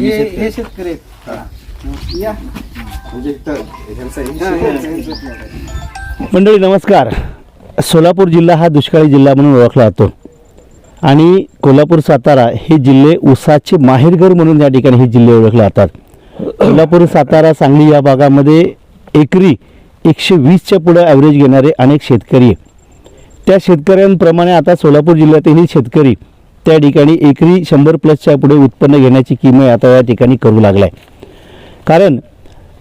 हे- हे शेतकरी या. मंडळी नमस्कार सोलापूर जिल्हा हा दुष्काळी जिल्हा म्हणून ओळखला जातो आणि कोल्हापूर सातारा हे जिल्हे उसाचे माहेरघर म्हणून या ठिकाणी हे जिल्हे ओळखले जातात कोल्हापूर सातारा सांगली या भागामध्ये एकरी एकशे वीसच्या पुढं ॲव्हरेज घेणारे अनेक शेतकरी त्या शेतकऱ्यांप्रमाणे आता सोलापूर जिल्ह्यातीलही शेतकरी त्या ठिकाणी एकरी शंभर प्लसच्या पुढे उत्पन्न घेण्याची किमय आता या ठिकाणी करू लागला आहे कारण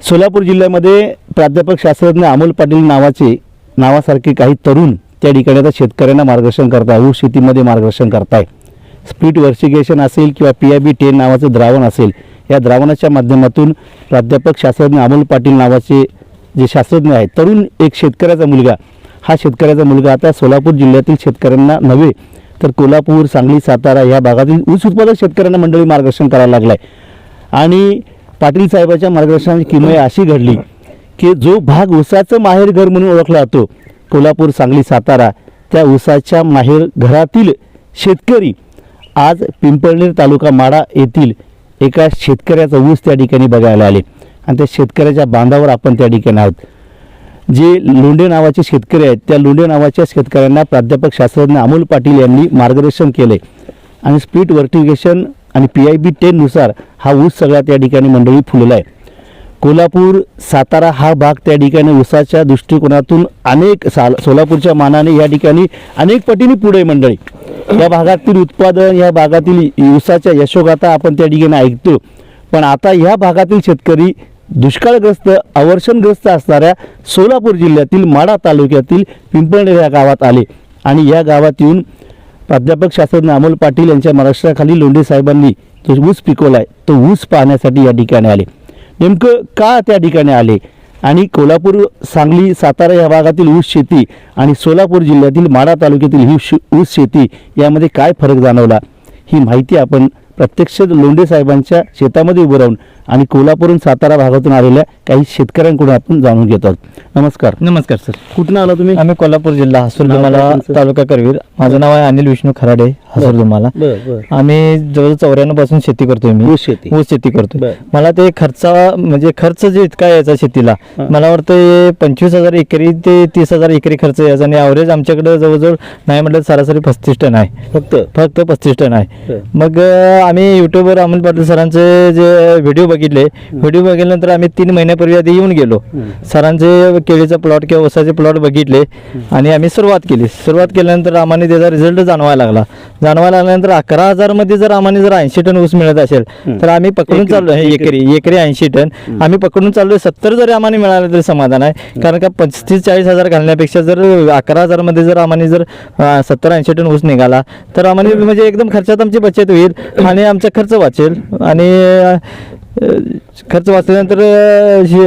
सोलापूर जिल्ह्यामध्ये प्राध्यापक शास्त्रज्ञ अमोल पाटील नावाचे नावासारखे काही तरुण त्या ठिकाणी आता शेतकऱ्यांना मार्गदर्शन करताय ऊस शेतीमध्ये मार्गदर्शन करताय स्पीड वर्सिगेशन असेल किंवा पी आय बी टेन नावाचं द्रावण असेल या द्रावणाच्या माध्यमातून प्राध्यापक शास्त्रज्ञ अमोल पाटील नावाचे जे शास्त्रज्ञ आहेत तरुण एक शेतकऱ्याचा मुलगा हा शेतकऱ्याचा मुलगा आता सोलापूर जिल्ह्यातील शेतकऱ्यांना नव्हे तर कोल्हापूर सांगली सातारा या भागातील ऊस उत्पादक शेतकऱ्यांना मंडळी मार्गदर्शन करायला लागलाय. आणि पाटील साहेबाच्या मार्गदर्शनाची किमय अशी घडली की जो भाग ऊसाचं माहेर घर म्हणून ओळखला जातो कोल्हापूर सांगली सातारा त्या ऊसाच्या माहेर घरातील शेतकरी आज पिंपळनेर तालुका माडा येथील एका शेतकऱ्याचा ऊस त्या ठिकाणी बघायला आले. आणि त्या शेतकऱ्याच्या बांधावर आपण त्या ठिकाणी आहोत. जे लोंढे नावाचे शेतकरी आहेत त्या लोंढे नावाच्या शेतकऱ्यांना प्राध्यापक शास्त्रज्ञ अमोल पाटील यांनी मार्गदर्शन केले आणि स्पीड वर्टिफिकेशन आणि पी आय बी टेननुसार हा ऊस सगळा त्या ठिकाणी मंडळी फुलला आहे कोल्हापूर सातारा हा भाग त्या ठिकाणी उसाच्या दृष्टिकोनातून अनेक साल सोलापूरच्या मानाने या ठिकाणी अनेक पटीने पुढे मंडळी. या भागातील उत्पादन या भागातील ऊसाच्या यशोगाथा आपण त्या ठिकाणी ऐकतो. पण आता या भागातील शेतकरी दुष्काळग्रस्त अवर्षणग्रस्त असणाऱ्या सोलापूर जिल्ह्यातील माडा तालुक्यातील पिंपळनेर या गावात आले. आणि या गावात येऊन प्राध्यापक शास्त्रज्ञ अमोल पाटील यांच्या महाराष्ट्राखाली लोंढे साहेबांनी जो ऊस पिकवलाय. तो ऊस पाहण्यासाठी या ठिकाणी आले. नेमकं का त्या ठिकाणी आले? आणि कोल्हापूर सांगली सातारा या भागातील ऊस शेती आणि सोलापूर जिल्ह्यातील माडा तालुक्यातील ही ऊस शेती यामध्ये काय फरक जाणवला? ही माहिती आपण प्रत्यक्ष लोंढे साहेबांच्या शेतामध्ये उभं राहून आणि कोल्हापूरहून सातारा भागातून आलेल्या काही शेतकऱ्यांकडून आपण जाणून घेत आहोत. नमस्कार. नमस्कार सर. कुठून आला तुम्ही? आम्ही कोल्हापूर जिल्हा हसूर नाव काय दुमाला तुमचं? तालुका करवीर. माझं नाव आहे अनिल विष्णू खराडे हसूर दुमाला बर बर. आम्ही जवळ चौऱ्याण्णवपासून शेती करतोय मी. ऊस शेती. ऊस शेती करतोय. मला ते खर्चा म्हणजे खर्च जे इतका यायचा शेतीला. मला वाटतं पंचवीस हजार एकरी ते तीस हजार एकरी खर्च यायचा आणि ॲव्हरेज आमच्याकडे जवळजवळ नाही म्हटलं सरासरी पस्तीस टन आहे. फक्त? फक्त पस्तीस टन आहे. मग आम्ही युट्यूबवर अमोल पाटील सरांचे जे व्हिडिओ बघितले व्हिडिओ बघितल्यानंतर आम्ही तीन महिन्यापूर्वी आधी येऊन गेलो. सरांचे केळीचा प्लॉट किंवा ऊसाचे प्लॉट बघितले आणि आम्ही सुरुवात केली. सुरुवात केल्यानंतर आम्हाला त्याचा रिझल्ट जाणवायला लागला. जाणवायला लागल्यानंतर अकरा हजारमध्ये जर आम्हाला जर ऐंशी टन ऊस मिळत असेल तर आम्ही पकडून चाललो हे एकरी. एकरी. ऐंशी टन. आम्ही पकडून चाललोय. सत्तर जरी आम्हाला मिळालं तरी समाधान आहे. कारण का पस्तीस चाळीस हजार घालण्यापेक्षा जर अकरा हजारमध्ये जर आम्हाला जर सत्तर ऐंशी टन ऊस निघाला तर आम्हाला म्हणजे एकदम खर्चात आमची बचत होईल आणि आमचा खर्च वाचेल. आणि खर्च वाचल्यानंतर हे,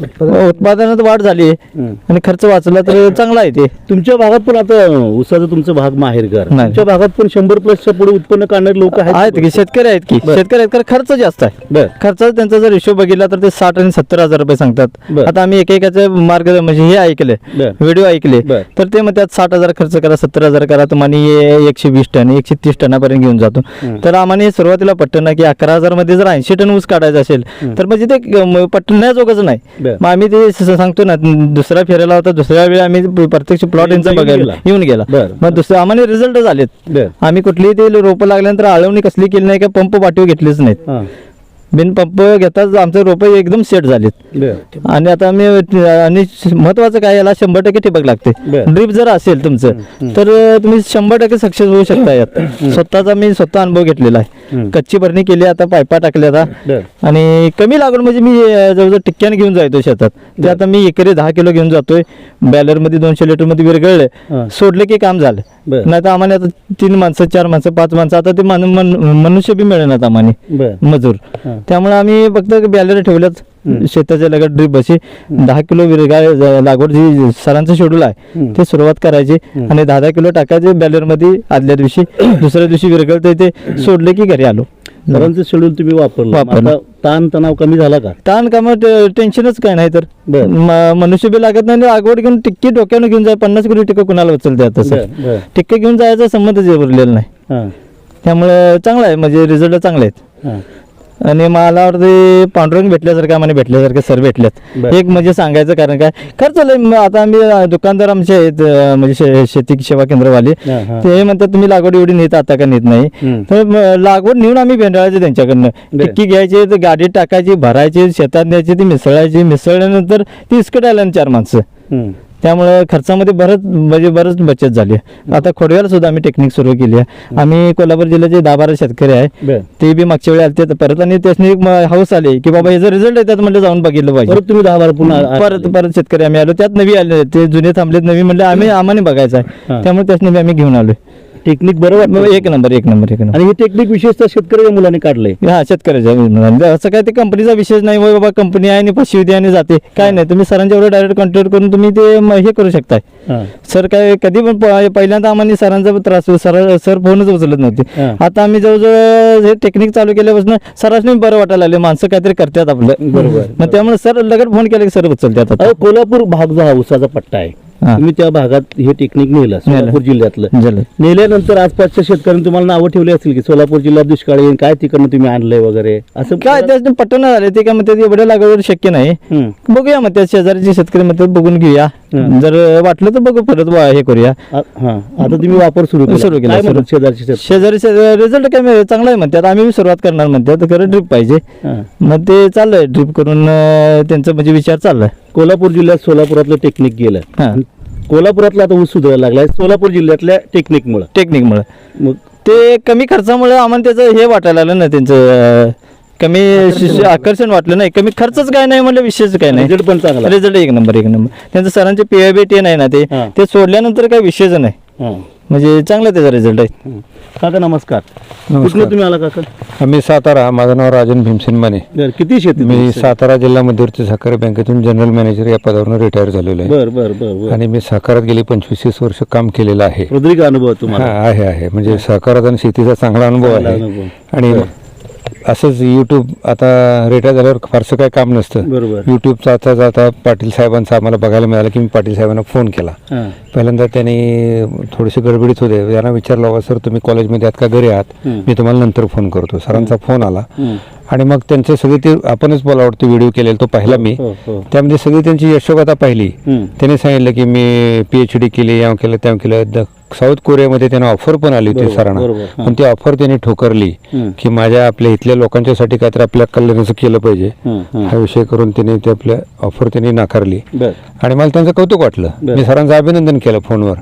उत्पादनात वाढ झाली. आणि खर्च वाचला तर चांगला आहे ते तुमच्या भागात पण आता ऊसाचं तुमचं भाग माहेर घर. तुमच्या भागात पण शंभर प्लसच्या पुढे उत्पन्न काढणारे लोक आहेत की शेतकरी आहेत की. शेतकरी आहेत कारण खर्च जास्त आहे खर्चाचा त्यांचा जर हिशोब बघितला तर ते साठ आणि सत्तर हजार रुपये सांगतात. आता आम्ही एकेकाचे मार्ग म्हणजे हे ऐकले. व्हिडिओ ऐकले. तर ते म्हणतात साठ हजार खर्च करा सत्तर हजार करा तुम्हाला एकशे वीस टन एकशे तीस टनापर्यंत घेऊन जातो तर आम्हाला सुरुवातीला पटतं ना की अकरा हजारमध्ये जर ऐंशी टन ऊस काढायचा असेल तर म्हणजे ते पटण्याजोगंच नाही. मग आम्ही ते स- सांगतो ना दुसरा फेरायला होता दुसऱ्या वेळी आम्ही प्रत्यक्ष प्लॉट यांचा येऊन बघायला गेला. येऊन गेला. बरं. मग दुसरं आम्हाला रिझल्ट झालेत. बर. आम्ही कुठलीही ते रोपं लागल्यानंतर आळवणी कसली केली नाही का पंप पाठीव घेतलीच नाहीत. हा. बिन पंप घेताच आमचे रोपं एकदम सेट झालेत. आणि आता आम्ही आणि महत्वाचं काय याला शंभर टक्के ठिबक लागते. ड्रीप जर असेल तुमचं तर तुम्ही शंभर टक्के सक्सेस होऊ शकता यात. स्वतःचा मी स्वतः अनुभव घेतलेला आहे. कच्ची भरणी केली आता पायपा टाकल्या आता आणि कमी लागून म्हणजे मी जवळजवळ टिक्क्याने घेऊन जायचो शेतात. ते आता मी एकरी दहा किलो घेऊन जातोय. बॅलरमध्ये दोनशे लिटरमध्ये विरघळले. सोडले की काम झालं. बरं. नाही तर आम्हाला आता तीन माणसं चार माणसं पाच माणसं आता ते मानु- मन- मनुष्य बी मिळेनात आम्हाला बर. मजूर. हा. त्यामुळे आम्ही फक्त बॅलर ठेवल्यात शेताच्या लगत ड्रीप अशी दहा किलो विरगाळ ज- लागवड जी सरांचं शेड्यूल आहे हम्म. ते सुरुवात करायची आणि दहा दहा किलो टाकायचे बॅलरमध्ये आदल्या दिवशी दुसऱ्या दिवशी विरगळते ते सोडले की घरी आलो. सरांचं शेड्यूल तुम्ही वापरलं वापरलं. आता ताण तणाव कमी झाला का ताण कामात टेन्शनच काय नाही तर बर. म- मनुष्य बी लागत नाही लागवड घेऊन टिक्की डोक्यानं घेऊन जाय पन्नास किलो टिक्क कुणाला उचलते आता बर, सर बर. टिक्क घेऊन जायचा संबंधच उरलेला नाही हा, त्यामुळे चांगलं आहे म्हणजे रिझल्ट चांगले आहेत हा. आणि मला वाटते पांडुरंग भेटल्यासारखं आम्हाला भेटल्यासारखे सर भेटलेत बर. एक म्हणजे सांगायचं कारण काय खर्च लय म- आता आम्ही दुकानदार आमचे आहेत अं, म्हणजे शे- शेती सेवा केंद्रवाले हा, हा. ते म्हणतात तुम्ही लागवड एवढी नेत आता का नेत नाही. तर म- लागवड नेऊन आम्ही भेंडाळायचे त्यांच्याकडनं बर. टिक्की घ्यायची तर गाडीत टाकायची भरायची शेतात न्यायची ती मिसळायची मिसळल्यानंतर ती इस्कटायला चार माणसं हम्म. त्यामुळे खर्चामध्ये बरंच म्हणजे बरंच बचत झाली आता खोडव्याला सुद्धा आम्ही टेक्निक सुरू केली आहे. आम्ही कोल्हापूर जिल्ह्याचे दहा बारा शेतकरी आहे. ते बी मागच्या वेळी तर परत आणि त्यासनी हौस आली की बाबा याचा रिझल्ट येतात म्हणजे जाऊन बघितलं पाहिजे. परत तुम्ही दहा बारा पुन्हा परत परत शेतकरी आम्ही आलो. त्यात नवी आले ते जुने थांबलेत नवी म्हणले आम्ही आम्हाला बघायचं. आहे. त्यामुळे त्यासनी आम्ही घेऊन आलोय. टेक्निक बरं मग वाटतं एक नंबर एक नंबर एक नंबर आणि हे टेक्निक विशेषतः शेतकऱ्याच्या मुलांनी काढलंय हा शेतकऱ्याच्या विरोधात. असं काय ते कंपनीचा विषय नाही होय बाबा कंपनी आहे आणि पाचशे द्या आणि जाते काय नाही तुम्ही सरांच्या डायरेक्ट कॉन्टॅक्ट करून तुम्ही ते म- हे करू शकताय. सर काय कधी पण प- पहिल्यांदा आम्हाला सरांचा त्रास होतो. सर सर फोनच उचलत नव्हते हा. आता आम्ही जवळजवळ हे टेक्निक चालू केल्यापासून सरासनी बरं वाटायला लागले माणसं काहीतरी करतात आपलं बरोबर. मग त्यामुळे सर लगेच फोन केला की सर उचलतात आता अहो, कोल्हापूर भाग जो हा उसाचा पट्टा आहे. तुम्ही त्या भागात हे टेक्निक नेलं सोलापूर जिल्ह्यातलं. नेल्यानंतर आसपासच्या शेतकऱ्यांनी तुम्हाला नावं ठेवली असतील की सोलापूर जिल्हा दुष्काळी काय तिकडनं तुम्ही आणलंय वगैरे? असं काय त्याच्यात पटन झाले ते काय म्हणतात एवढ्या लागवड शक्य नाही. बघूया मग त्या शेजारचे शेतकरी म्हणतात बघून घेऊया. जर वाटलं तर बघू परत हे करूया. आता तुम्ही वापर सुरू केला. सुरू केला? शेजारी रिझल्ट काय? चांगला आहे म्हणतात. आम्ही सुरुवात करणार म्हणतात खरं ड्रीप पाहिजे. मग ते चाललंय ड्रीप करून त्यांचा म्हणजे विचार चाललाय. कोल्हापूर जिल्ह्यात सोलापुरातलं टेक्निक गेलं. हा. कोल्हापुरातला आता ऊस सुधारायला लागलाय सोलापूर जिल्ह्यातल्या टेक्निकमुळे टेक्निकमुळे मग ते कमी खर्चामुळे आम्हाला त्याचं हे वाटायला लागलं ना त्यांचं अं, कमी शिश- आकर्षण वाटलं नाही. कमी खर्चच काय नाही म्हणलं विशेष काय नाही. रिझल्ट पण चांगला. रिझल्ट एक नंबर एक नंबर. त्यांचं सरांचे पीआयबी टेन आहे ना ते हा. ते सोडल्यानंतर काही विषयच नाही. हा. म्हणजे चांगला त्याचा रिझल्ट आहे. काका नमस्कार. कुठलं तुम्ही आला काका? आम्ही सातारा. माझं नाव राजन भीमसेन माने बर किती शेती मी तुमची? सातारा जिल्हा मध्यवर्ती सहकारी बँकेतून जनरल मॅनेजर या पदावरून रिटायर झालेलो आहे. बर बर बर बर. आणि मी साकारात गेली पंचवीस तीस वर्ष काम केलेलं आहे. अनुभव हा तुम्हाला आहे आहे. म्हणजे सहकारात आणि शेतीचा चांगला अनुभव चांगला आहे. अनुभव. आणि असंच युट्यूब आता रिटायर झाल्यावर फारसं काही काम नसतं. बरोबर. युट्यूब जाता जाता पाटील साहेबांचा आम्हाला बघायला मिळालं की मी पाटील साहेबांना फोन केला. हा. पहिल्यांदा त्यांनी थोडेसे गडबडीत होते. त्यांना विचारलं "अहो, सर तुम्ही कॉलेजमध्ये आहात का? घरी आहात? हं. मी तुम्हाला नंतर फोन करतो. सरांचा फोन आला. हं. आणि मग त्यांचे सगळे ते आपणच मला वाटतं व्हिडिओ केलेला तो पाहिला मी. हो, हो. त्यामध्ये सगळी त्यांची यशोगाथा पाहिली. हं. त्याने सांगितलं की मी पी एच डी केली याव केलं त्याव केलं. द- साऊथ कोरियामध्ये त्यांना ऑफर पण आली होती सरांना. पण ती ऑफर त्यांनी ठोकरली. की माझ्या आपल्या इथल्या लोकांच्यासाठी काहीतरी आपल्या कल्याणाचं केलं पाहिजे. हं, विषय करून त्यांनी ते आपल्या ऑफर त्यांनी नाकारली. आणि मला त्यांचं कौतुक वाटलं. मी सरांचं अभिनंदन केलं फोनवर.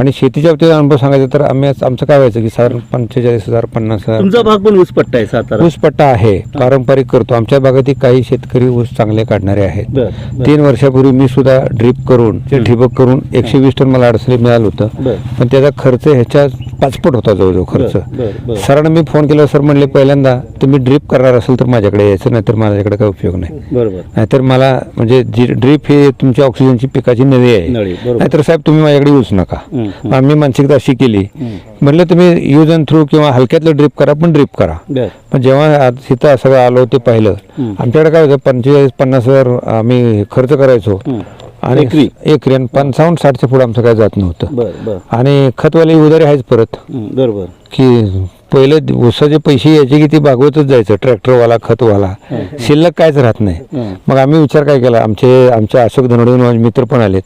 आणि शेतीच्या बाबतीत अनुभव सांगायचा तर आम्ही आमचं काय व्हायचं की साधारण पंचेचाळीस हजार पन्नास हजार तुमचा भाग पण ऊस पट्टा आहे सातारा. ऊस पट्टा आहे पारंपरिक करतो. आमच्या भागातील काही शेतकरी ऊस चांगले काढणारे आहेत. बर बर. तीन वर्षापूर्वी मी सुद्धा ड्रीप करून ते ठिबक करून एकशे वीस टन मला अडचणी मिळालं होतं बर. पण त्याचा खर्च ह्याच्या पाचपट होता जवळजवळ खर्च. बर, बर, बर. सरांना मी फोन केला सर म्हणले पहिल्यांदा तुम्ही ड्रीप करणार असेल तर माझ्याकडे यायचं नाहीतर माझ्याकडे काही उपयोग नाही. बरोबर. नाहीतर मला म्हणजे जी ड्रीप ही तुमच्या ऑक्सिजनची पिकाची नळी आहे. नळी, बरोबर. नाहीतर साहेब तुम्ही माझ्याकडे येऊच नका. हं. आम्ही मानसिकता अशी केली. म्हणलं तुम्ही यूज अँड थ्रू किंवा हलक्यातलं ड्रीप करा पण ड्रीप करा. पण जेव्हा आज तिथं सगळं आलो ते पाहिलं. आमच्याकडे काय होतं पंचेचाळीस पन्नास हजार आम्ही खर्च करायचो. आणि एकरी? एकरी आणि पंचावन्न साठच्या पुढे आमचं काय जात नव्हतं. आणि खतवाली उधारी आहेच परत. बरोबर. की पहिले उसाचे पैसे यायचे की ती भागवतच जायचं ट्रॅक्टरवाला खतवाला. शिल्लक कायच राहत नाही. मग आम्ही विचार काय केला आमचे आमचे अशोक धनवडे माझे मित्र पण आलेत.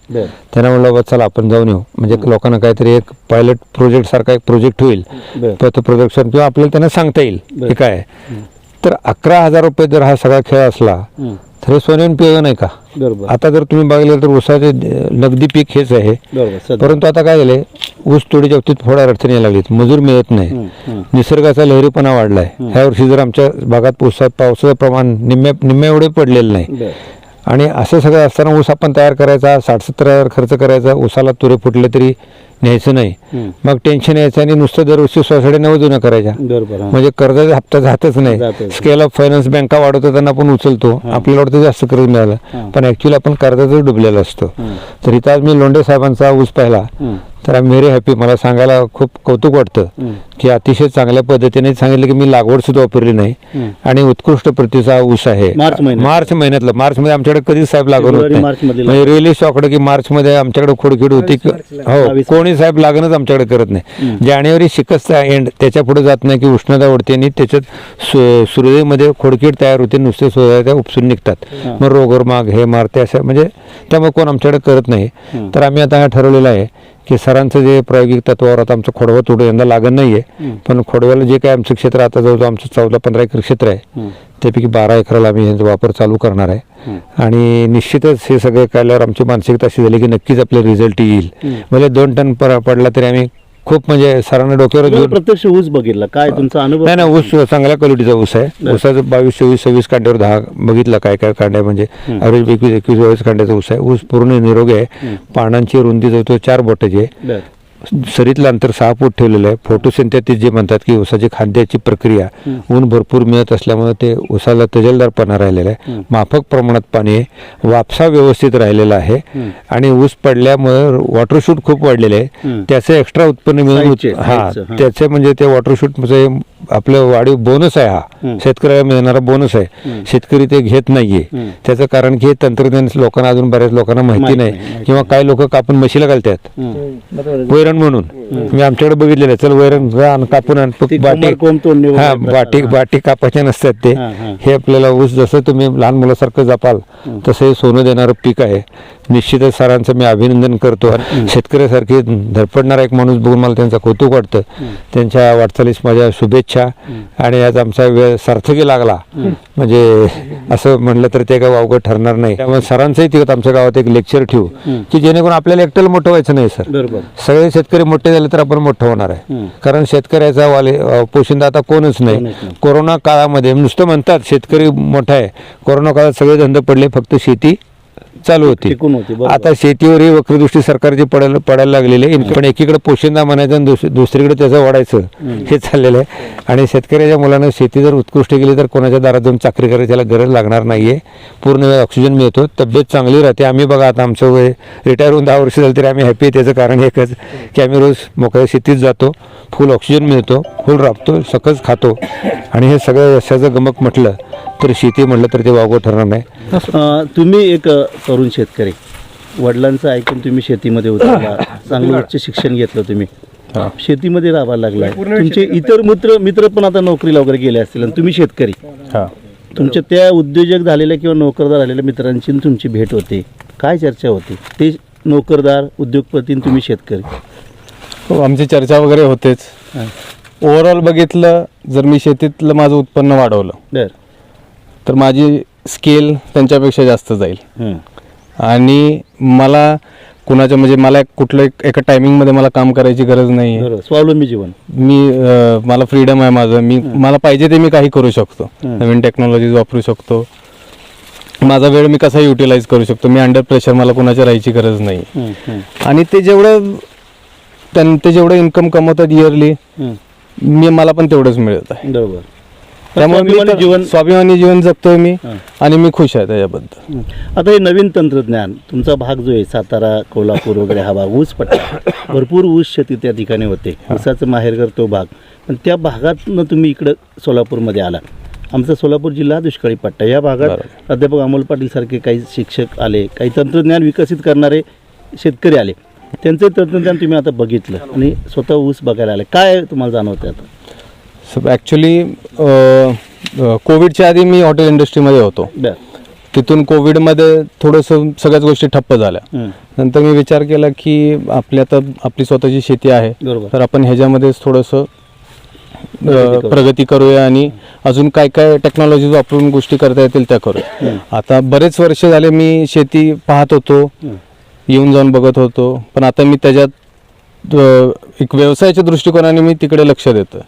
त्यांना म्हणलं बा चला आपण जाऊन येऊ. म्हणजे लोकांना काहीतरी एक पायलट प्रोजेक्ट सारखा एक प्रोजेक्ट होईल. पथ प्रदर्शन किंवा आपल्याला त्यांना सांगता येईल. हे काय. तर अकरा हजार रुपये जर हा सगळा खेळ असला. तर हे सोन्यान पिय नाही का? बरोबर. आता जर तुम्ही बघितलं तर ऊसाचे नगदी पीक हेच आहे. बरोबर सध्या. परंतु आता काय झालंय? ऊस तोडीच्या बाबतीत थोड्या अडचणी यायला लागलीत. मजूर मिळत नाही. निसर्गाचा लहरीपणा वाढलाय. ह्या वर्षी जर आमच्या भागात ऊसात पावसाचं प्रमाण निम्म्या निम्म्या एवढे पडलेलं नाही. बर. आणि असं सगळं असताना ऊस आपण तयार करायचा साठ सत्तर हजार खर्च करायचा ऊसाला तुरे फुटले तरी न्यायचं नाही. मग टेन्शन यायचं आणि नुसतं दरवर्षी सोसाडे नऊ जुन्या करायच्या. म्हणजे कर्जाचा हप्ता जातच नाही. स्केल ऑफ फायनान्स बँका वाढवतात त्यांना आपण उचलतो आपल्याला वाटतं जास्त कर्ज मिळालं. पण ऍक्च्युली आपण कर्जातच डुबलेला असतो. तर इथं आज मी लोंढे साहेबांचा ऊस पाहिला. तर आय एम व्हेरी हॅपी मला सांगायला खूप कौतुक वाटतं हं. की अतिशय चांगल्या पद्धतीने सांगितलं की मी लागवड सुद्धा वापरली नाही. आणि उत्कृष्ट प्रतीचा ऊस आहे. मार्च महिन्यात. मार्च महिन्यातलं. मार्च मध्ये आमच्याकडे कधीच साहेब लागवड. म्हणजे रिअली शॉकड की मार्च मध्ये आमच्याकडे खोडकीड होती. हो. कोणी साहेब लागणच आमच्याकडे करत नाही. जानेवारी शिकस्त एंड त्याच्या पुढे जात नाही की उष्णता वाढते आणि त्याच्यात सु- सुरळीमध्ये खोडकीड तयार होते नुसते सोया त्या उपसून निघतात. मग रोगर माग हे मार ते असं म्हणजे त्यामुळे कोण आमच्याकडे करत नाही. तर आम्ही आता हे ठरवलेलं आहे की सरांचं जे प्रायोगिक तत्वावर आता आमचं खोडवा थोडं यंदा लागण नाही आहे पण खोडव्याला जे काय आमचं क्षेत्र आता जवळजवळ आमचं चौदा पंधरा एकर क्षेत्र आहे. त्यापैकी बारा एकराला आम्ही ह्याचा वापर चालू करणार आहे. आणि निश्चितच हे सगळे काढल्यावर आमची मानसिकता अशी झाली की नक्कीच आपले रिझल्ट येईल. म्हणजे दोन टन पडला तरी आम्ही खूप म्हणजे सरांना डोक्यावर तुम्ही घेऊन प्रत्यक्ष ऊस बघितला. काय तुमचा अनुभव? नाही नाही ऊस चांगल्या क्वालिटीचा ऊस आहे. ऊसाचं बावीस चोवीस सव्वीस कांड्यावर दहा बघितलं काय काय कांड्या म्हणजे ॲव्हरेज एकवीस एकवीस बावीस कांड्याचा ऊस आहे. ऊस पूर्ण निरोगी आहे. पानांची रुंदी जवळ चार बोटाची आहे. बर. सरीतलं अंतर सहा फूट ठेवलेलं आहे. फोटोसिंथेसिस जे म्हणतात की ऊसाची खाद्याची प्रक्रिया ऊन भरपूर मिळत असल्यामुळे ते ऊसाला तजेलदारपणा राहिलेला आहे. माफक प्रमाणात पाणी आहे वापसा व्यवस्थित राहिलेला आहे. आणि ऊस पडल्यामुळे वॉटर शूट खूप वाढलेले आहे. त्याचं एक्स्ट्रा उत्पन्न मिळून हा. त्याचे म्हणजे ते वॉटर शूट म्हणजे आपलं वाढीव बोनस आहे हा. शेतकऱ्याला मिळणारा बोनस आहे. शेतकरी ते घेत नाहीये. त्याचं कारण की हे तंत्रज्ञान लोकांना अजून बऱ्याच लोकांना माहिती नाही. किंवा काही लोक कापून म्हशीला घालतात. वैरण म्हणून. मी आमच्याकडे बघितलेलं आहे. चल वैरण आणि कापून आण. बाटी हा. बाटी बाटी कापायचे नसतात ते. हे आपल्याला ऊस जसं तुम्ही लहान मुलासारखं जपाल तसं हे सोनं देणारं पीक आहे. निश्चितच सरांचं मी अभिनंदन करतो. शेतकऱ्यासारखी धडपडणारा एक माणूस बघून मला त्यांचं कौतुक वाटतं. त्यांच्या वाटचालीस माझ्या शुभेच्छा. आणि आज आमचा वेळ सार्थकी लागला. म्हणजे असं म्हणलं तर ते काय वावगं ठरणार नाही. त्यामुळे सरांचंही तिथं आमच्या गावात एक लेक्चर ठेवू की जेणेकरून आपल्याला एकट्याला मोठं व्हायचं नाही सर. सगळे शेतकरी मोठे झाले तर आपण मोठं होणार आहे. कारण शेतकऱ्याचा वाले पोशिंदा आता कोणच नाही. कोरोना काळामध्ये नुसतं म्हणतात शेतकरी मोठा आहे. कोरोना काळात सगळे धंदे पडले फक्त शेती चालू होती. टिकून होती, बरोबर. आता शेतीवरही वक्रदृष्टी सरकारची पडायला पडायला लागलेली आहे. पण एकीकडे पोशिंदा म्हणायचं आणि दुस- दुसरीकडे त्याचं वाढायचं हे चाललेलं आहे. आणि शेतकऱ्याच्या मुलानं शेती जर उत्कृष्ट केली तर कोणाच्या दारात जाऊन चाकरी करायची त्याला गरज लागणार नाहीये. पूर्ण वेळ ऑक्सिजन मिळतो. तब्येत चांगली राहते. आम्ही बघा आता आमचं वय रिटायर होऊन दहा वर्ष झालं तरी आम्ही हॅपी त्याचं कारण एकच की आम्ही रोज मोकळ्या शेतीत जातो. फुल ऑक्सिजन मिळतो. फुल राबतो. सकस खातो. आणि हे सगळं यशाचं गमक म्हटलं तर शेती म्हटलं तर ते वावगं ठरणार नाही. अं, तुम्ही एक अं, तरुण शेतकरी. वडिलांचं ऐकून तुम्ही शेतीमध्ये उतरला चांगलं उच्च शिक्षण घेतलं तुम्ही. शेतीमध्ये राहायला लागलाय. तुमचे इतर मित्र मित्र पण आता नोकरीला वगैरे गेले असतील आणि तुम्ही शेतकरी. तुमच्या त्या उद्योजक झालेल्या किंवा नोकरदार झालेल्या मित्रांची तुमची भेट होते. काय चर्चा होती? ते नोकरदार उद्योगपती तुम्ही शेतकरी. हो आमची चर्चा वगैरे होतेच. ओव्हरऑल बघितलं जर मी शेतीतलं माझं उत्पन्न वाढवलं तर माझी स्केल त्यांच्यापेक्षा जास्त जाईल. आणि मला कुणाच्या म्हणजे मला कुठलं एक- टायमिंगमध्ये मला काम करायची गरज नाही आहे बरोबर स्वावलंबी जीवन. मी अं, मला फ्रीडम आहे माझं. मी मला पाहिजे ते मी काही करू शकतो. नवीन टेक्नॉलॉजीज वापरू शकतो. माझा वेळ मी कसा युटिलाइज करू शकतो. मी अंडर प्रेशर मला कुणाच्या राहायची गरज नाही. आणि ते जेवढं त्यां ते जेवढं इन्कम कमवतात इयरली. मी मला पण तेवढंच मिळत आहे. बरोबर. त्यामुळे मी स्वाभिमानी तर जीवन स्वाभिमानी जीवन जगतोय मी हं. आणि मी खुश आहे त्याच्याबद्दल. आता हे नवीन तंत्रज्ञान तुमचा भाग जो आहे सातारा कोल्हापूर वगैरे हा भाग ऊस पट्टा. भरपूर ऊस शेती त्या ठिकाणी होते. ऊसाचं माहेरघर तो भाग. पण त्या भागातनं तुम्ही इकडं सोलापूरमध्ये आला आमचा सोलापूर जिल्हा दुष्काळी पट्टा या भागात प्राध्यापक अमोल पाटील सारखे काही शिक्षक आले काही तंत्रज्ञान विकसित करणारे शेतकरी आले. त्यांचं तंत्रज्ञान तुम्ही आता बघितलं आणि स्वतः ऊस बघायला आले. काय तुम्हाला जाणवतं आता? सो ॲक्च्युली कोविडच्या आधी मी हॉटेल इंडस्ट्रीमध्ये होतो. तिथून कोविडमध्ये थोडंसं सगळ्याच गोष्टी ठप्प झाल्या. नंतर मी विचार केला की आपली आता आपली स्वतःची शेती आहे. तर आपण ह्याच्यामध्येच थोडंसं प्रगती करूया. आणि अजून काय काय टेक्नॉलॉजी वापरून गोष्टी करता येतील त्या करूया. आता बरेच वर्ष झाले मी शेती पाहत होतो. येऊन जाऊन बघत होतो. पण आता मी त्याच्यात एक व्यवसायाच्या दृष्टिकोनाने मी तिकडे लक्ष देतो.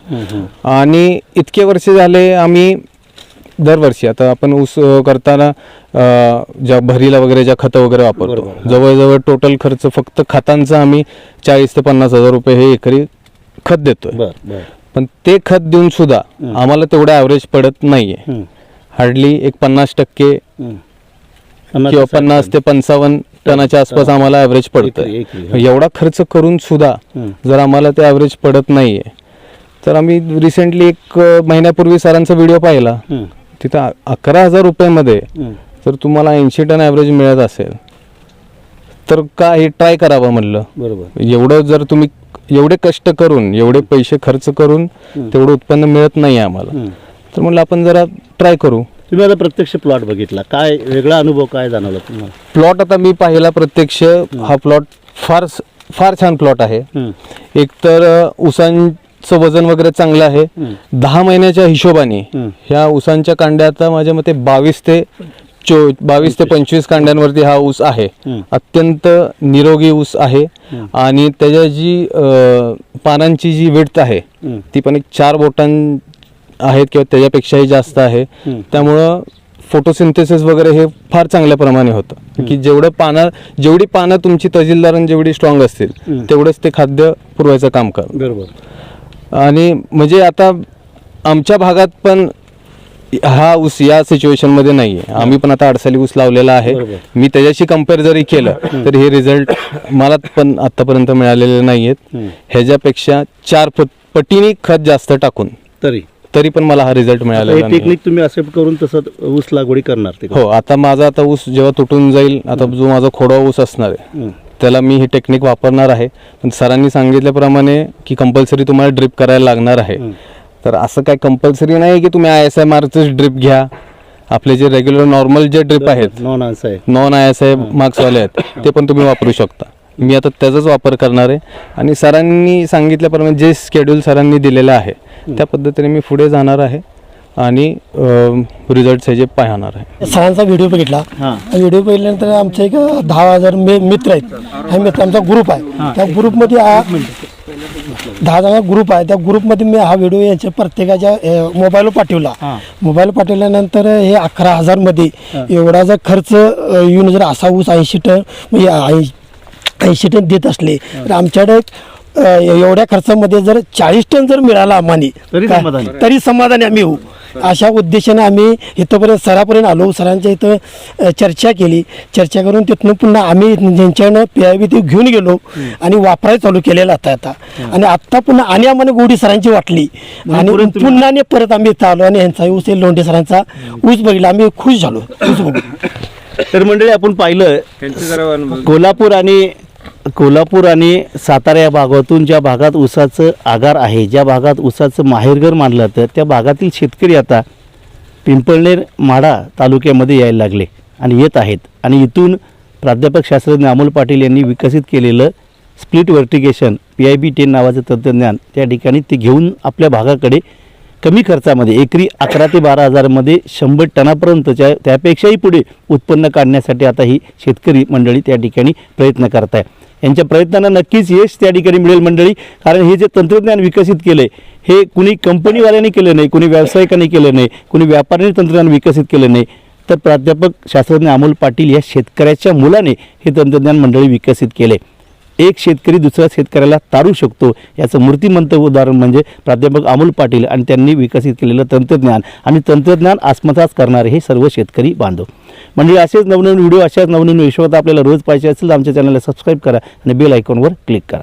आणि इतके वर्ष झाले आम्ही दरवर्षी आता आपण ऊस करताना ज्या भरीला वगैरे ज्या खतं वगैरे वापरतो. जवळजवळ टोटल खर्च फक्त खतांचा आम्ही चाळीस ते पन्नास हजार रुपये हे एकरी खत देतोय पण ते खत देऊन सुद्धा आम्हाला तेवढं ॲव्हरेज पडत नाहीये. हार्डली एक पन्नास टक्के किंवा पन्नास. ते पंचावन्न टनाच्या आसपास आम्हाला ॲव्हरेज एकरी, पडतं एवढा खर्च करून सुद्धा. जर आम्हाला ते ॲव्हरेज पडत नाहीये. तर आम्ही रिसेंटली एक महिन्यापूर्वी सरांचा व्हिडिओ पाहिला. तिथं अकरा हजार रुपयामध्ये. जर तुम्हाला ऐंशी टन ॲव्हरेज मिळत असेल तर का हे ट्राय करावं म्हणलं. बरोबर. एवढं जर तुम्ही एवढे कष्ट करून एवढे पैसे खर्च करून तेवढं उत्पन्न मिळत नाही आम्हाला. तर म्हणलं आपण जरा ट्राय करू. तुम्ही आता प्रत्यक्ष प्लॉट बघितला. काय वेगळा अनुभव काय जाणवला तुम्हाला? प्लॉट आता मी पाहिला प्रत्यक्ष. हा प्लॉट फार फार छान प्लॉट आहे. एक तर अ, ऊसांचं वजन वगैरे चांगलं आहे. दहा महिन्याच्या हिशोबाने. ह्या ऊसांच्या कांड्या आता माझ्या मते बावीस ते चो बावीस ते पंचवीस. कांड्यांवरती हा ऊस आहे. अत्यंत निरोगी ऊस आहे. आणि त्याच्या जी अ, पानांची जी विड्थ आहे. ती पण एक चार बोटां आहेत किंवा त्याच्यापेक्षाही जास्त आहे. त्यामुळं फोटोसिंथेसिस वगैरे हे फार चांगल्या प्रमाणे होतं. की जेवढं पानं जेवढी पानं तुमची तहसीलदारांनी जेवढी स्ट्रॉंग असतील. तेवढंच ते खाद्य पुरवायचं काम कर. बरोबर. आणि म्हणजे आता आमच्या भागात पण हा ऊस या सिच्युएशनमध्ये नाहीये. आम्ही पण आता अडसाली ऊस लावलेला आहे. मी त्याच्याशी कंपेअर जरी केलं तर हे रिझल्ट मला पण आतापर्यंत मिळालेले नाहीयेत. हं. ह्याच्यापेक्षा चार पट पटीने खत जास्त टाकून. तरी. तरी पण मला हा रिझल्ट हे नाही टेक्निक तुम्ही असेप्ट करून तसं ऊस लागवडी करणार ते. हो आता माझा आता ऊस जेव्हा तुटून जाईल आता जो माझा खोडवा ऊस असणार आहे. त्याला मी ही टेक्निक वापरणार आहे. पण सरांनी सांगितल्याप्रमाणे की कंपल्सरी तुम्हाला ड्रिप करायला लागणार आहे. तर असं काय कंपल्सरी नाही की तुम्ही आय एस आय मार्कच ड्रिप घ्या. आपले जे रेग्युलर नॉर्मल जे ड्रिप आहेत नॉन आन्सर आहे नॉन आय एस आय मार्क्सवाले आहेत ते पण तुम्ही वापरू शकता. मी आता त्याचाच वापर करणार आहे. आणि सरांनी सांगितल्याप्रमाणे जे स्केड्यूल सरांनी दिलेलं आहे त्या पद्धतीने मी पुढे जाणार आहे आणि रिझल्ट ह्याचे पाहणार आहे. सरांचा व्हिडिओ बघितला. हां. व्हिडिओ बघितल्यानंतर आमचे एक दहा हजार मे मित्र आहेत. हा मित्र आमचा ग्रुप आहे. त्या ग्रुपमध्ये हा दहा जण ग्रुप आहे. त्या ग्रुपमध्ये मी हा व्हिडिओ यांच्या प्रत्येकाच्या मोबाईलवर पाठवला. मोबाईल पाठवल्यानंतर हे अकरा हजारमध्ये एवढा जर खर्च येऊन जर असा ऊस ऐंशी टन म्हणजे ऐंशी टन देत असले तर आमच्याकडे एवढ्या खर्चामध्ये जर चाळीस टन जर मिळाला आम्हाला तरी समाधानी. तरी समाधानी आम्ही होऊ. अशा उद्देशाने आम्ही इथंपर्यंत सरापर्यंत आलो. सरांच्या इथं चर्चा केली. चर्चा करून तिथून पुन्हा आम्ही ज्यांच्यानं पी आय बी ते घेऊन गेलो आणि वापरायला चालू केलेलं आता आता. आणि आत्ता पुन्हा आणि आम्हाला गोडी सरांची वाटली. आणि परत तुम्ही- पुन्हा आणि परत आम्ही इथं आलो आणि यांचा ऊस लोंढे सरांचा ऊस बघितला. आम्ही खुश झालो. ऊस तर मंडळी आपण पाहिलं कोल्हापूर आणि कोल्हापूर आणि सातारा या भागातून ज्या भागात ऊसाचं आगार आहे ज्या भागात ऊसाचं माहेरघर मानलं जातं त्या भागातील शेतकरी आता पिंपळनेर माढा तालुक्यामध्ये यायला लागले आणि येत आहेत. आणि इथून प्राध्यापक शास्त्रज्ञ अमोल पाटील यांनी विकसित केलेलं split fertigation P I B ten नावाचं तंत्रज्ञान त्या ठिकाणी ते घेऊन आपल्या भागाकडे कमी खर्चामध्ये एकरी अकरा ते बारा हजारमध्ये शंभर टनापर्यंतच्या त्यापेक्षाही पुढे उत्पन्न काढण्यासाठी आता ही शेतकरी मंडळी त्या ठिकाणी प्रयत्न करत आहे यांच्या प्रयत्नांना नक्कीच यश त्या ठिकाणी मिळेल मंडळी. कारण हे जे तंत्रज्ञान विकसित केलं हे कुणी कंपनीवाल्याने केलं नाही कुणी व्यावसायिकांनी केलं नाही कुणी व्यापाऱ्याने तंत्रज्ञान विकसित केलं नाही तर प्राध्यापक शास्त्रज्ञ अमोल पाटील या शेतकऱ्याच्या मुलाने हे तंत्रज्ञान मंडळी विकसित केले एक शेतकरी दुसऱ्या शेतकऱ्याला तारू शकतो. याचं मूर्तिमंत उदाहरण म्हणजे प्राध्यापक अमोल पाटील आणि त्यांनी विकसित केलेलं तंत्रज्ञान आणि तंत्रज्ञान आत्मसात करणारे हे सर्व शेतकरी बांधव. म्हणजे असेच नवनवीन व्हिडिओ अशाच नवनवीन विश्वात आपल्याला रोज पाहिजे असेल तर आमच्या चॅनलला सबस्क्राईब करा आणि बेल आयकॉनवर क्लिक करा.